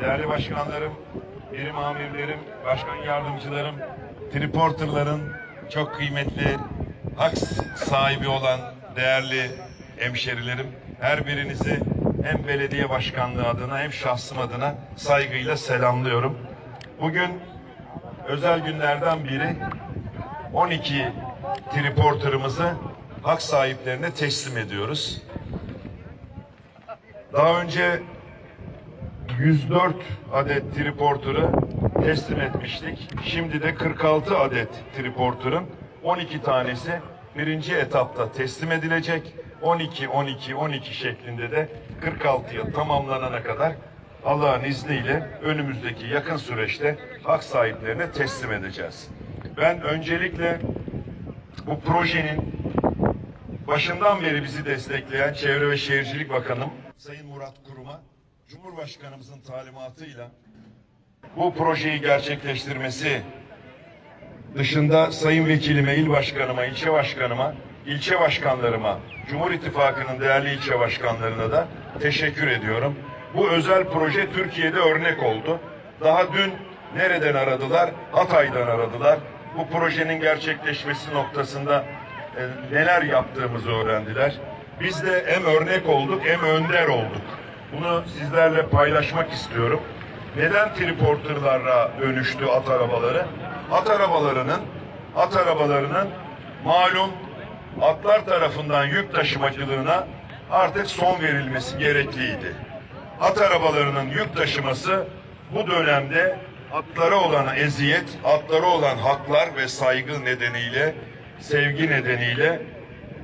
değerli başkanlarım, birim amirlerim, başkan yardımcılarım, triporterların çok kıymetli hak sahibi olan değerli hemşerilerim, her birinizi hem belediye başkanlığı adına hem şahsım adına saygıyla selamlıyorum. Bugün özel günlerden biri 12 triporterımızı hak sahiplerine teslim ediyoruz. Daha önce 104 adet triporter'ı teslim etmiştik. Şimdi de 46 adet triporter'ın 12 tanesi birinci etapta teslim edilecek. 12, 12, 12 şeklinde de 46 yıl tamamlanana kadar Allah'ın izniyle önümüzdeki yakın süreçte hak sahiplerine teslim edeceğiz. Ben öncelikle bu projenin başından beri bizi destekleyen Çevre ve Şehircilik Bakanım Sayın Murat Kurum'a Cumhurbaşkanımızın talimatıyla bu projeyi gerçekleştirmesi dışında Sayın Vekilime, il başkanıma, ilçe başkanıma, ilçe başkanlarıma, Cumhur İttifakı'nın değerli ilçe başkanlarına da teşekkür ediyorum. Bu özel proje Türkiye'de örnek oldu. Daha dün nereden aradılar? Hatay'dan aradılar. Bu projenin gerçekleşmesi noktasında e, neler yaptığımızı öğrendiler. Biz de hem örnek olduk hem önder olduk. Bunu sizlerle paylaşmak istiyorum. Neden triporterlara dönüştü at arabaları? At arabalarının at arabalarının malum atlar tarafından yük taşımacılığına artık son verilmesi gerekliydi. At arabalarının yük taşıması bu dönemde atlara olan eziyet, atlara olan haklar ve saygı nedeniyle, sevgi nedeniyle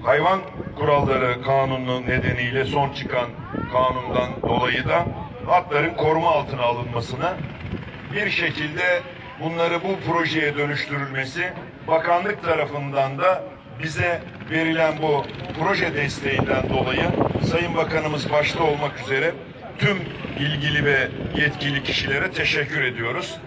hayvan kuralları kanunu nedeniyle son çıkan kanundan dolayı da atların koruma altına alınmasına bir şekilde bunları bu projeye dönüştürülmesi bakanlık tarafından da bize verilen bu proje desteğinden dolayı Sayın Bakanımız başta olmak üzere tüm ilgili ve yetkili kişilere teşekkür ediyoruz.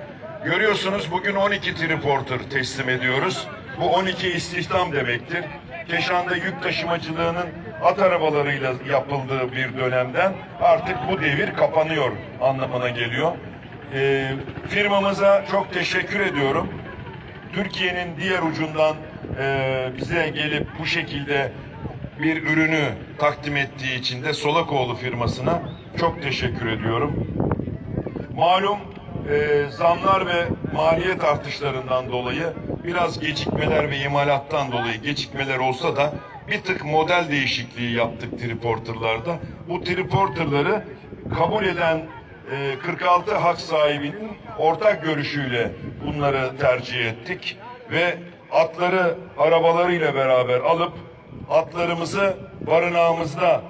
Görüyorsunuz bugün 12 triporter teslim ediyoruz. Bu 12 istihdam demektir. Keşan'da yük taşımacılığının at arabalarıyla yapıldığı bir dönemden artık bu devir kapanıyor anlamına geliyor. Ee, firmamıza çok teşekkür ediyorum. Türkiye'nin diğer ucundan e, bize gelip bu şekilde bir ürünü takdim ettiği için de Solakoğlu firmasına çok teşekkür ediyorum. Malum e, zamlar ve maliyet artışlarından dolayı biraz gecikmeler ve imalattan dolayı gecikmeler olsa da bir tık model değişikliği yaptık triporterlarda. Bu triporterları kabul eden e, 46 hak sahibinin ortak görüşüyle bunları tercih ettik ve atları arabalarıyla beraber alıp atlarımızı barınağımızda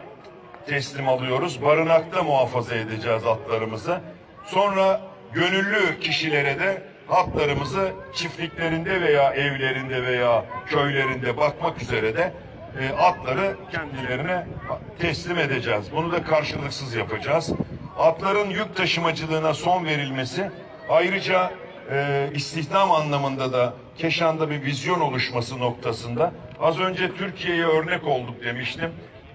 teslim alıyoruz. Barınakta muhafaza edeceğiz atlarımızı. Sonra gönüllü kişilere de atlarımızı çiftliklerinde veya evlerinde veya köylerinde bakmak üzere de e, atları kendilerine teslim edeceğiz. Bunu da karşılıksız yapacağız. Atların yük taşımacılığına son verilmesi ayrıca e, istihdam anlamında da Keşan'da bir vizyon oluşması noktasında az önce Türkiye'ye örnek olduk demiştim.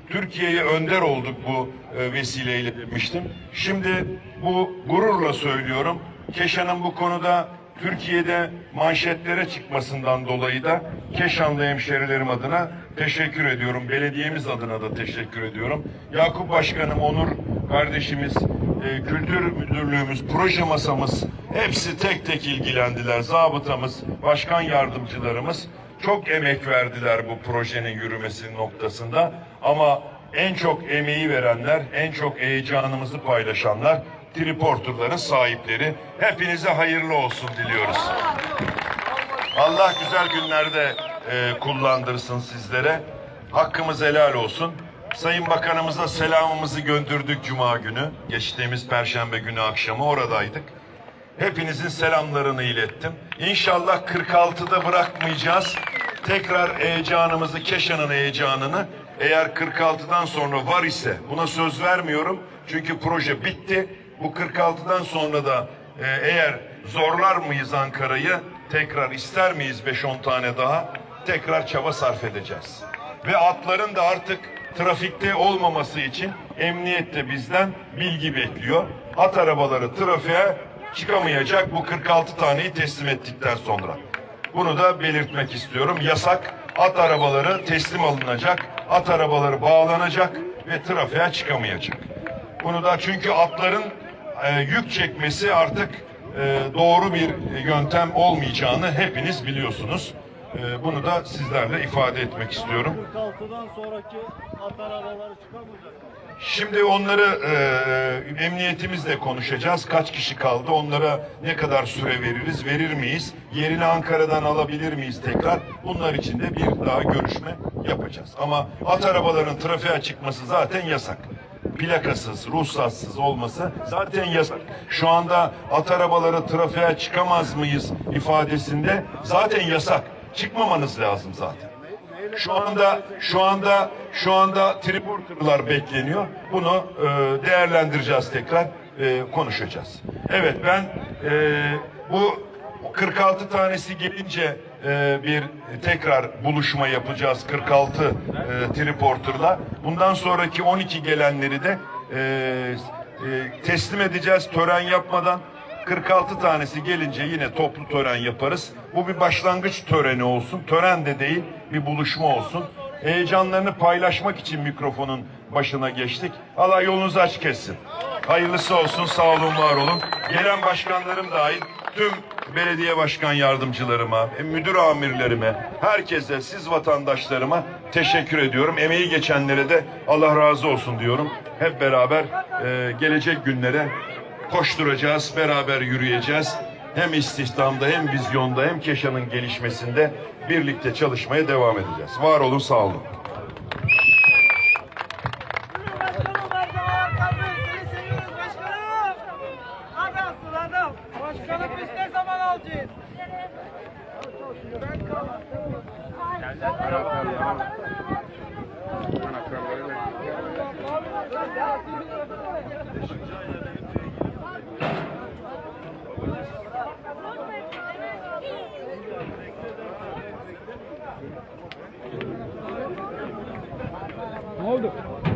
Türkiye'ye önder olduk bu e, vesileyle demiştim. Şimdi bu gururla söylüyorum. Keşan'ın bu konuda Türkiye'de manşetlere çıkmasından dolayı da Keşanlı hemşerilerim adına teşekkür ediyorum. Belediyemiz adına da teşekkür ediyorum. Yakup Başkanım, Onur kardeşimiz, e, Kültür Müdürlüğümüz, proje masamız hepsi tek tek ilgilendiler. Zabıtamız, başkan yardımcılarımız çok emek verdiler bu projenin yürümesi noktasında. Ama en çok emeği verenler, en çok heyecanımızı paylaşanlar triporterların sahipleri. Hepinize hayırlı olsun diliyoruz. Allah güzel günlerde e, kullandırsın sizlere. Hakkımız helal olsun. Sayın Bakanımıza selamımızı gönderdik Cuma günü. Geçtiğimiz Perşembe günü akşamı oradaydık. Hepinizin selamlarını ilettim. İnşallah 46'da bırakmayacağız. Tekrar heyecanımızı, Keşan'ın heyecanını eğer 46'dan sonra var ise buna söz vermiyorum. Çünkü proje bitti. Bu 46'dan sonra da e, eğer zorlar mıyız Ankara'yı tekrar ister miyiz 5-10 tane daha tekrar çaba sarf edeceğiz. Ve atların da artık trafikte olmaması için Emniyet de bizden bilgi bekliyor. At arabaları trafiğe çıkamayacak bu 46 taneyi teslim ettikten sonra. Bunu da belirtmek istiyorum. Yasak at arabaları teslim alınacak, at arabaları bağlanacak ve trafiğe çıkamayacak. Bunu da çünkü atların e, yük çekmesi artık e, doğru bir yöntem olmayacağını hepiniz biliyorsunuz. E, bunu da sizlerle ifade etmek istiyorum. 46'dan sonraki at arabaları çıkamayacak. Şimdi onları e, emniyetimizle konuşacağız. Kaç kişi kaldı? Onlara ne kadar süre veririz? Verir miyiz? Yerini Ankara'dan alabilir miyiz tekrar? Bunlar için de bir daha görüşme yapacağız. Ama at arabaların trafiğe çıkması zaten yasak. Plakasız, ruhsatsız olması zaten yasak. Şu anda at arabaları trafiğe çıkamaz mıyız ifadesinde zaten yasak. Çıkmamanız lazım zaten. Şu anda şu anda şu anda triporterlar bekleniyor. Bunu e, değerlendireceğiz tekrar e, konuşacağız. Evet ben e, bu 46 tanesi gelince e, bir tekrar buluşma yapacağız 46 e, triporterla. Bundan sonraki 12 gelenleri de e, e, teslim edeceğiz tören yapmadan. 46 tanesi gelince yine toplu tören yaparız. Bu bir başlangıç töreni olsun. Tören de değil, bir buluşma olsun. Heyecanlarını paylaşmak için mikrofonun başına geçtik. Allah yolunuzu açık etsin. Hayırlısı olsun, sağ olun, var olun. Gelen başkanlarım dahil tüm belediye başkan yardımcılarıma, e, müdür amirlerime, herkese, siz vatandaşlarıma teşekkür ediyorum. Emeği geçenlere de Allah razı olsun diyorum. Hep beraber e, gelecek günlere koşturacağız, beraber yürüyeceğiz. Hem istihdamda hem vizyonda hem Keşan'ın gelişmesinde birlikte çalışmaya devam edeceğiz. Var olun, sağ olun. Başkanım her zaman arkandayız. Seni seviyoruz başkanım. Adamsın adam. Başkanım biz ne zaman alacağız? Hani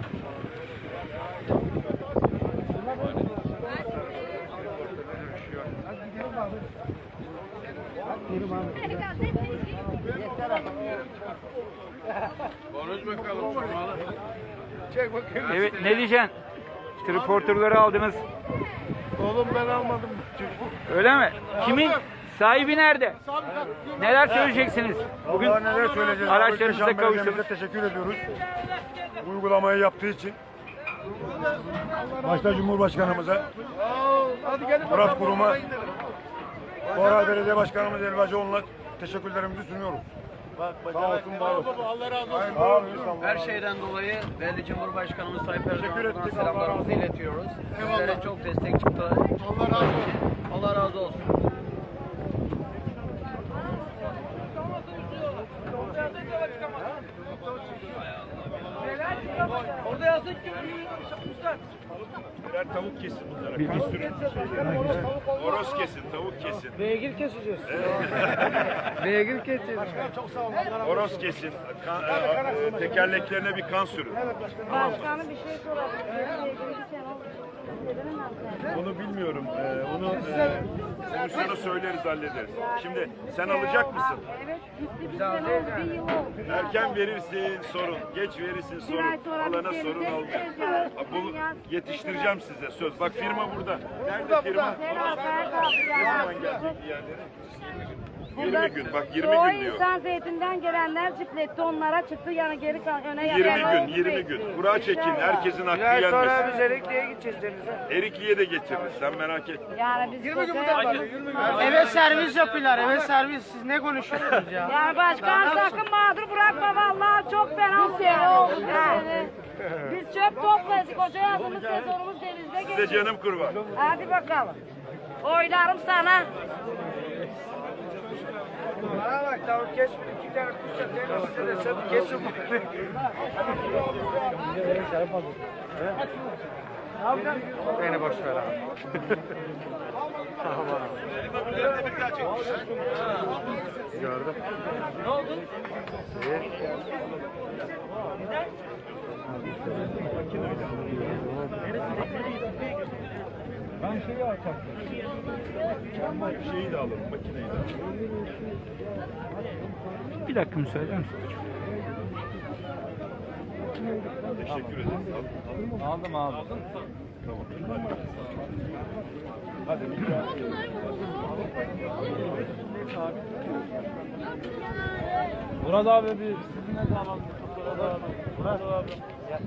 Evet ne diyeceksin? Triporterları aldınız. Oğlum ben almadım. Öyle mi? Kimin? Sahibi nerede? Neler söyleyeceksiniz? Bugün Bugün neler söyleyeceğiz? araçlarınıza kavuştunuz. Belediye'mize teşekkür ediyoruz. Bu uygulamayı yaptığı için. Başta Cumhurbaşkanımıza, Hadi gelin Murat Kurum'a, Bora Belediye Başkanımız Elbacıoğlu'na teşekkürlerimizi sunuyoruz. Sağ olsun, var olsun. Allah razı olsun. Sağ olun. Her şeyden dolayı değerli Cumhurbaşkanımız Teşekkür Erdoğan'a selamlarımızı iletiyoruz. Sizlere çok destek çıktılar. Allah razı olsun. Allah razı olsun. Orada yazık ki. Birer tavuk kesin bunlara. Kan sürün. Horoz kesin, tavuk kesin. Beygir keseceğiz. Beygir keçi. Horoz kesin. Kan, e, e, tekerleklerine bir kan sürün. Başkanım bir şey sorabilir miyim? Bir şey var. Onu bilmiyorum. Ee, onu e, söyleriz, hallederiz. Şimdi sen alacak mısın? Evet, gitti bir sene oldu, bir yıl oldu. Erken verirsin sorun, geç verirsin sorun. Alana sorun. Ha, Bunu yetiştireceğim size söz. Bak firma burada. Nerede firma? Beraber kalacağız. Ne zaman diğerleri? 20 gün. Bak 20 o gün diyor. insan zeytinden gelenler cipletti onlara çıktı yani geri kal öne 20 yapan gün, 20 gün. Kura çekin. Herkesin hakkı Biraz sonra yenmesin. biz Erikli'ye gideceğiz denize. Erikli'ye de getiririz. Sen merak etme. Yani biz 20 gün burada Eve servis yapıyorlar, eve servis. Siz ne konuşuyorsunuz ya? Yani başkan sakın mağdur bırakma vallahi çok fena oldu yani. Ha. Biz çöp toplayacak koca yazımız sezonumuz denizde Size geçiyor. canım kurban. Hadi bakalım. Oylarım sana. Bana bak tavuk kes iki tane kuş satayım. Size de satın kesin. Beni boş ver abi. Gördüm. Ne oldu? Şeyi de alın, makineyi de. Bir dakika müsaade misin? Teşekkür al. Aldım abi. Tamam. Hadi. Hadi. Murat abi bir sizinle de alalım. Murat abi. Murat abi. Gel.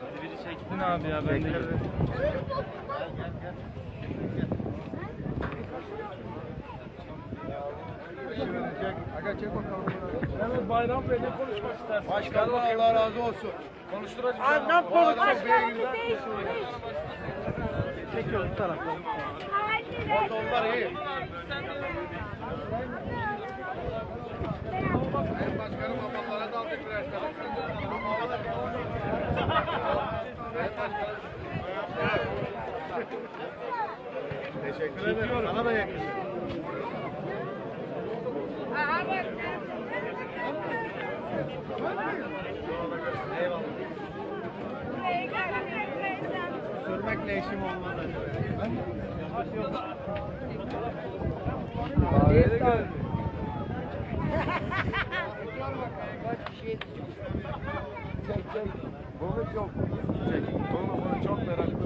Hadi biri çeksin abi ya ben de. Evet Bayram Bey ne konuşmak istersin? Başkanım Allah razı olsun. Konuşturacağım. Annem konuşuyor. Başkanım bir değiş değiş. Çekiyoruz bu tarafa. Onlar iyi. Teşekkür ederim. Sana da yakışır. Sürmekle işim olmaz. Kahveye geldi. Çek çek. Bunu çok. Çek. Bunu, bunu çok meraklı.